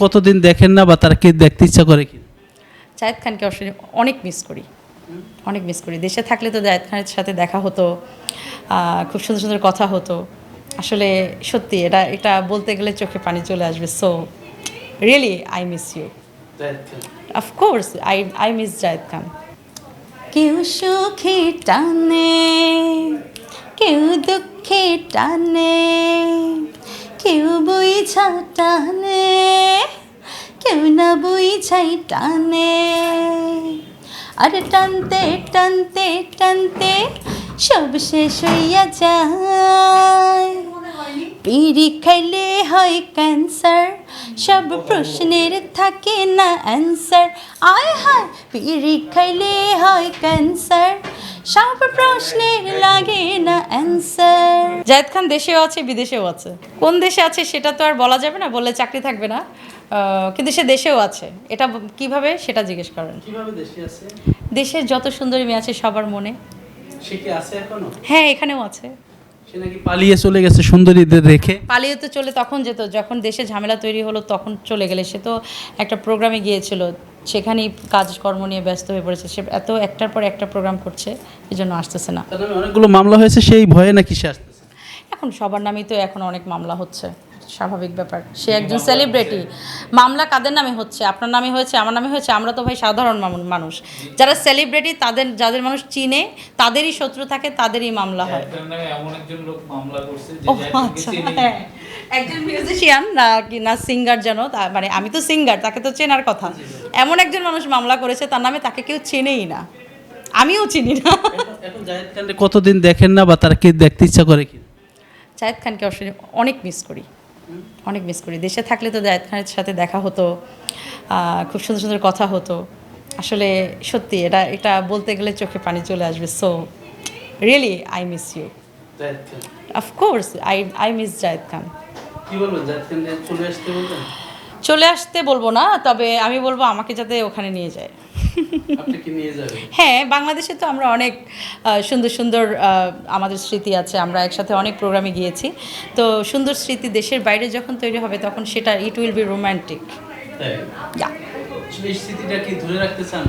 কতদিন দেখেন না বা তার কে দেখতে ইচ্ছা করে কি? জায়েদ খানকে আসলে অনেক মিস করি। অনেক মিস করি। দেশে থাকলে তো জায়েদ খানের সাথে দেখা হতো খুব সুন্দর সুন্দর কথা হতো। আসলে সত্যি এটা এটা বলতে গেলে চোখে পানি চলে আসবে। So really I miss you of course I I miss Zayed Khan. কেউ সুখে টানে কেউ দুঃখে টানে কেউ বুঝা টানে। না বুঝাই টানে। আর টানতে টানতে টানতে সব শেষ হইয়া যায়। পিড়ি খাইলে হয় ক্যান্সার, সব প্রশ্নের থাকে না অ্যান্সার। আয় হায়, পিড়ি খাইলে হয় ক্যান্সার, সব প্রশ্নের লাগে না অ্যান্সার। জায়েদ খান দেশেও আছে, বিদেশেও আছে। কোন দেশে আছে সেটা তো আর বলা যাবে না, বললে চাকরি থাকবে না। কিন্তু সে দেশেও আছে। এটা কীভাবে? সেটা জিজ্ঞেস করেন। দেশে দেশের যত সুন্দরী মেয়ে আছে সবার মনে। আছে হ্যাঁ এখানেও আছে। সে নাকি পালিয়ে চলে গেছে সুন্দরীদের রেখে পালিয়ে তো চলে তখন যেত। যখন দেশে ঝামেলা তৈরি হলো তখন চলে গেলে। সে তো একটা প্রোগ্রামে গিয়েছিল। সেখানেই কাজকর্ম নিয়ে ব্যস্ত হয়ে পড়েছে। সে এত একটার পর একটা প্রোগ্রাম করছে এই জন্য আসতেছে না। অনেকগুলো মামলা হয়েছে সেই ভয়ে নাকি সে আসতেছে? এখন সবার নামেই তো এখন অনেক মামলা হচ্ছে। স্বাভাবিক ব্যাপার। সে একজন সেলিব্রিটি মামলা কাদের নামে হচ্ছে? আপনার নামে হয়েছে আমার নামে হয়েছে? আমরা তো ভাই সাধারণ মানুষ। যারা সেলিব্রিটি তাদের যাদের মানুষ চিনে তাদেরই শত্রু থাকে তাদেরই মামলা হয়। ও আচ্ছা হ্যাঁ। একজন মিউজিশিয়ান না কি না সিঙ্গার যেন মানে আমি তো সিঙ্গার তাকে তো চেনার কথা। এমন একজন মানুষ মামলা করেছে তার নামে তাকে কেউ চেনেই না। আমিও চিনি না। জাহেদ কতদিন দেখেন না বা তার কে দেখতে ইচ্ছা করে কি? জায়েদ খানকে আসলে অনেক মিস করি। অনেক মিস করি। দেশে থাকলে তো জায়েদ খানের সাথে দেখা হতো খুব সুন্দর সুন্দর কথা হতো। আসলে সত্যি এটা এটা বলতে গেলে চোখে পানি চলে আসবে। So really I miss you of course I I miss Zayed Khan. চলে আসতে বলব না তবে আমি বলব আমাকে যাতে ওখানে নিয়ে যায়। হ্যাঁ বাংলাদেশে তো আমরা অনেক সুন্দর সুন্দর আমাদের স্মৃতি আছে। আমরা একসাথে অনেক প্রোগ্রামে গিয়েছি। তো সুন্দর স্মৃতি দেশের বাইরে যখন তৈরি হবে তখন সেটা ইট উইল বি রোম্যান্টিক তাই? আসলে এই স্মৃতিটা কি ধরে রাখতে চান?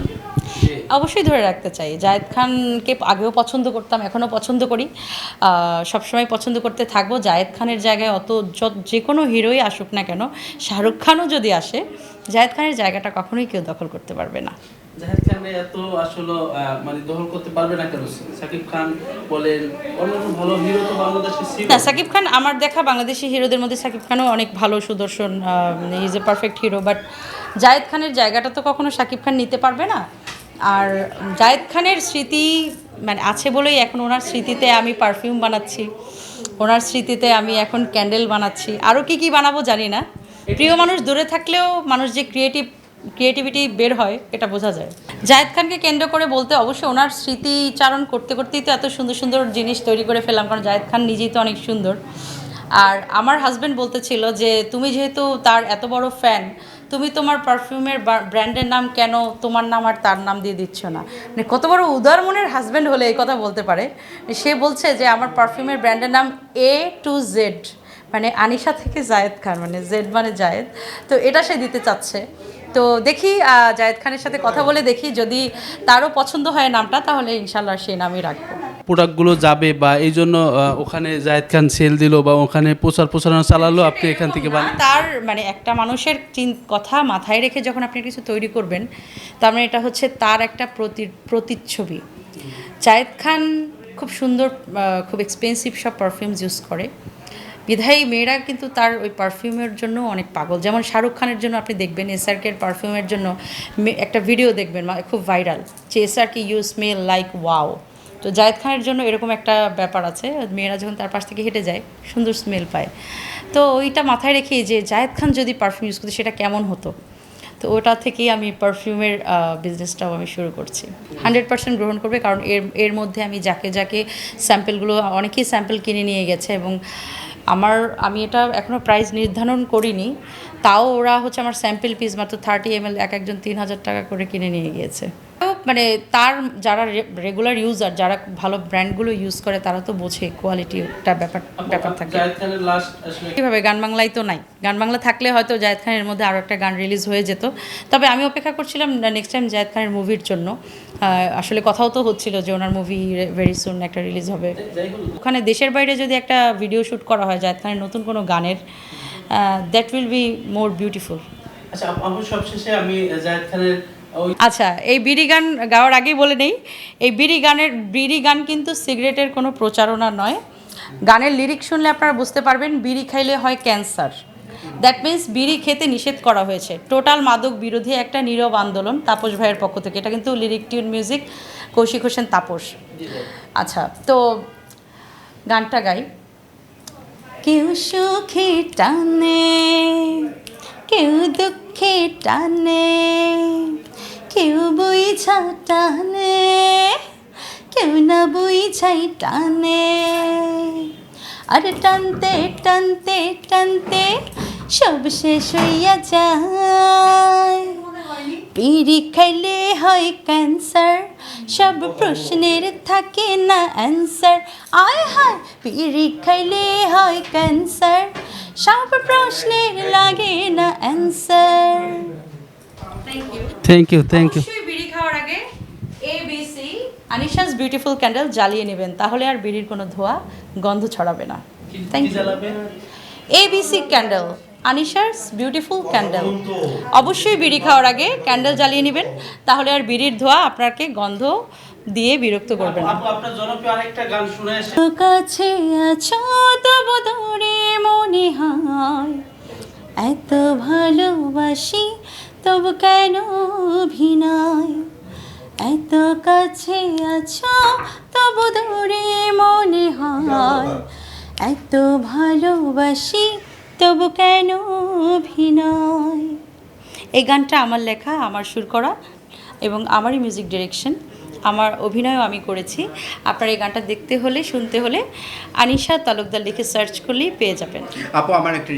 অবশ্যই ধরে রাখতে চাই। জায়েদ খানকে আগেও পছন্দ করতাম এখনও পছন্দ করি। সবসময় পছন্দ করতে থাকব। জায়েদ খানের জায়গায় অত যত যে কোনো হিরোই আসুক না কেন শাহরুখ খানও যদি আসে জায়েদ খানের জায়গাটা কখনোই কেউ দখল করতে পারবে না। জাহেদ খান এত আসলে মানে দখল করতে পারবে না কেন? সাকিব খান বলেন অন্যান্য ভালো হিরো তো বাংলাদেশে ছিল। না সাকিব খান আমার দেখা বাংলাদেশি হিরোদের মধ্যে সাকিব খানও অনেক ভালো সুদর্শন is a perfect hero but Zayed খানের জায়গাটা তো কখনো সাকিব খান নিতে পারবে না। আর জায়েদ খানের স্মৃতি মানে আছে বলেই এখন ওনার স্মৃতিতে আমি পারফিউম বানাচ্ছি ওনার স্মৃতিতে আমি এখন ক্যান্ডেল বানাচ্ছি। আরও কি কি বানাবো জানি না। প্রিয় মানুষ দূরে থাকলেও মানুষ যে ক্রিয়েটিভ ক্রিয়েটিভিটি বের হয়, এটা বোঝা যায়। জায়েদ খানকে কেন্দ্র করে বলতে অবশ্যই ওনার স্মৃতিচারণ করতে করতেই তো এত সুন্দর সুন্দর জিনিস তৈরি করে ফেললাম, কারণ জায়েদ খান নিজেই তো অনেক সুন্দর। আর আমার হাজব্যান্ড বলতেছিল যে, তুমি যেহেতু তার এত বড় ফ্যান তুমি তোমার পারফিউমের ব্র্যান্ডের নাম কেন তোমার নাম আর তার নাম দিয়ে দিচ্ছ না? মানে কত বড় উদার মনের হাজব্যান্ড হলে এই কথা বলতে পারে। সে বলছে যে, আমার পারফিউমের ব্র্যান্ডের নাম এ টু জেড মানে আনিশা থেকে জায়েদ খান মানে জেড মানে জায়েদ। তো এটা সে দিতে চাচ্ছে। তো দেখি জায়েদ খানের সাথে কথা বলে দেখি যদি তারও পছন্দ হয় নামটা তাহলে ইনশাল্লাহ সেই নামই রাখব। প্রোডাক্টগুলো যাবে বা এই জন্য ওখানে জাহেদ খান সেল দিল বা ওখানে প্রচার প্রচারণা চালালো আপনি এখান থেকে তার মানে একটা মানুষের কথা মাথায় রেখে যখন আপনি কিছু তৈরি করবেন তার মানে এটা হচ্ছে তার একটা প্রতি প্রতিচ্ছবি। জায়েদ খান খুব সুন্দর খুব এক্সপেন্সিভ সব পারফিউমস ইউজ করে। বিধায়ী মেয়েরা কিন্তু তার ওই পারফিউমের জন্য অনেক পাগল। যেমন শাহরুখ খানের জন্য আপনি দেখবেন এসআরকের পারফিউমের জন্য একটা ভিডিও দেখবেন খুব ভাইরাল যে SRK you smell like wow তো জায়েদ খানের জন্য এরকম একটা ব্যাপার আছে, মেয়েরা যখন তার পাশ থেকে হেঁটে যায়, সুন্দর স্মেল পায়। তো ওইটা মাথায় রেখে যে জায়েদ খান যদি পারফিউম ইউজ করতো, সেটা কেমন হতো? তো ওটা থেকেই আমি পারফিউমের বিজনেসটাও আমি শুরু করছি। হান্ড্রেড পার্সেন্ট গ্রহণ করবে, কারণ এর এর মধ্যে আমি যাকে যাকে স্যাম্পেলগুলো অনেকেই স্যাম্পেল কিনে নিয়ে গেছে এবং আমার, আমি এটা এখনও প্রাইস নির্ধারণ করিনি। তাও ওরা হচ্ছে আমার স্যাম্পেল পিস মাত্র থার্টি এম এল এক একজন তিন হাজার টাকা করে কিনে নিয়ে গিয়েছে। মানে তার যারা রেগুলার ইউজার যারা ভালো ব্র্যান্ডগুলো ইউজ করে তারা তো বোঝে কোয়ালিটিটা ব্যাপার ব্যাপার থাকে। লাস্ট আসলে কীভাবে? গান বাংলায় তো নাই। গান বাংলা থাকলে হয়তো জায়েদ খানের মধ্যে আরও একটা গান রিলিজ হয়ে যেত। তবে আমি অপেক্ষা করছিলাম নেক্সট টাইম জায়েদ খানের মুভির জন্য। আসলে কথাও তো হচ্ছিল যে ওনার মুভি ভেরি সুন একটা রিলিজ হবে। ওখানে দেশের বাইরে যদি একটা ভিডিও শ্যুট করা হয় জায়েদ খানের নতুন কোনো গানের that will be more beautiful আচ্ছা সবশেষে আমি জায়েদ খানের আচ্ছা এই বিড়ি গান গাওয়ার আগেই বলে নেই, এই বিড়ি গানের, বিড়ি গান কিন্তু সিগারেটের কোনো প্রচারণা নয়। গানের লিরিক শুনলে আপনারা বুঝতে পারবেন, বিড়ি খাইলে হয় ক্যান্সার। দ্যাট মিন্স বিড়ি খেতে নিষেধ করা হয়েছে। টোটাল মাদক বিরোধী একটা নীরব আন্দোলন তাপস ভাইয়ের পক্ষ থেকে। এটা কিন্তু lyric tune music, Koushik Hossain Tapas. আচ্ছা তো গানটা গাই। কেউ সুখে টানে কেউ দুঃখে টানে, কেউ বুঝা টানে, কেউ না বুঝাই টানে। আর টানতে টানতে টানতে সব শেষ হইয়া যায়। বিড়ি খাইলে হয় ক্যান্সার। সব প্রশ্নের থাকে না অ্যান্সার আয় হায় বিড়ি খাইলে হয় ক্যান্সার। সব প্রশ্নের লাগে না answer thank you thank you বিড়ি খাওয়ার আগে A B C Anisha's beautiful candle জ্বালিয়ে নেবেন তাহলে আর বিড়ির কোনো ধোয়া গন্ধ ছড়াবে না। Thank you ABC candle Anisha's beautiful candle. অবশ্যই বিড়ি খাওয়ার আগে ক্যান্ডেল জ্বালিয়ে নেবেন তাহলে আর বিড়ির ধোয়া আপনাকে গন্ধ দিয়ে বিরক্ত করবে না। কাছে আছো তবু দূরে মনে হয়। এত ভালোবাসি তবু কেন অভিনয়? এত কাছে আছো তবু দূরে মনে হয়। এত ভালোবাসি তবু কেন অভিনয়? এই গানটা আমার লেখা, আমার সুর করা এবং আমারই মিউজিক ডিরেকশন আমার অভিনয়ও আমি করেছি। আপনার এই গানটা দেখতে হলে, শুনতে হলে আনিশা তালুকদার লিখে সার্চ করলেই পেয়ে যাবেন। আপু, আমার একটা